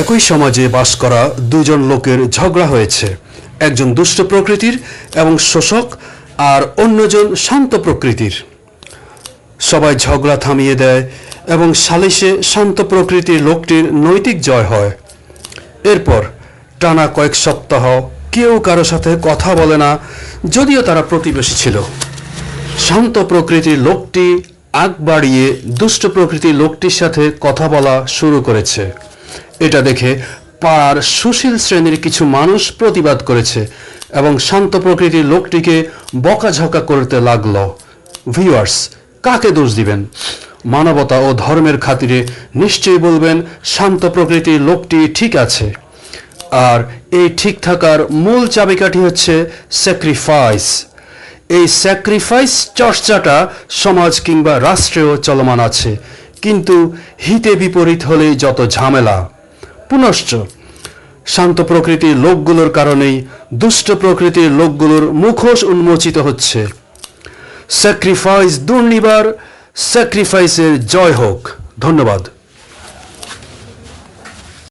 একই সমাজে বাস করা দুজন লোকের ঝগড়া হয়েছে। একজন দুষ্ট প্রকৃতির এবং শোষক আর অন্যজন শান্ত প্রকৃতির। সবাই ঝগড়া থামিয়ে দেয় এবং সালিশে শান্ত প্রকৃতির লোকটির নৈতিক জয় হয়। এরপর টানা কয়েক সপ্তাহ কেউ কারও সাথে কথা বলে না, যদিও তারা প্রতিবেশী ছিল। শান্ত প্রকৃতির লোকটি আগ বাড়িয়ে দুষ্ট প্রকৃতির লোকটির সাথে কথা বলা শুরু করেছে। এটা দেখে পাড়ার সুশীল শ্রেণির কিছু মানুষ প্রতিবাদ করেছে এবং শান্ত প্রকৃতির লোকটিকে বকাঝকা করতে লাগল। ভিউয়ার্স কাকে দোষ দিবেন? মানবতা ও ধর্মের খাতিরে নিশ্চয়ই বলবেন, শান্ত প্রকৃতির লোকটি ঠিক আছে। আর এই ঠিক থাকার মূল চাবিকাঠি হচ্ছে স্যাক্রিফাইস এই স্যাক্রিফাইস চর্চাটা সমাজ কিংবা রাষ্ট্রেও চলমান আছে। কিন্তু হিতে বিপরীত হলেই যত ঝামেলা। পুনশ্চ, শান্ত প্রকৃতির লোকগুলোর কারণেই দুষ্ট প্রকৃতির লোকগুলোর মুখোশ উন্মোচিত হচ্ছে। স্যাক্রিফাইস দুর্নিবার স্যাক্রিফাইসের জয় হোক। ধন্যবাদ।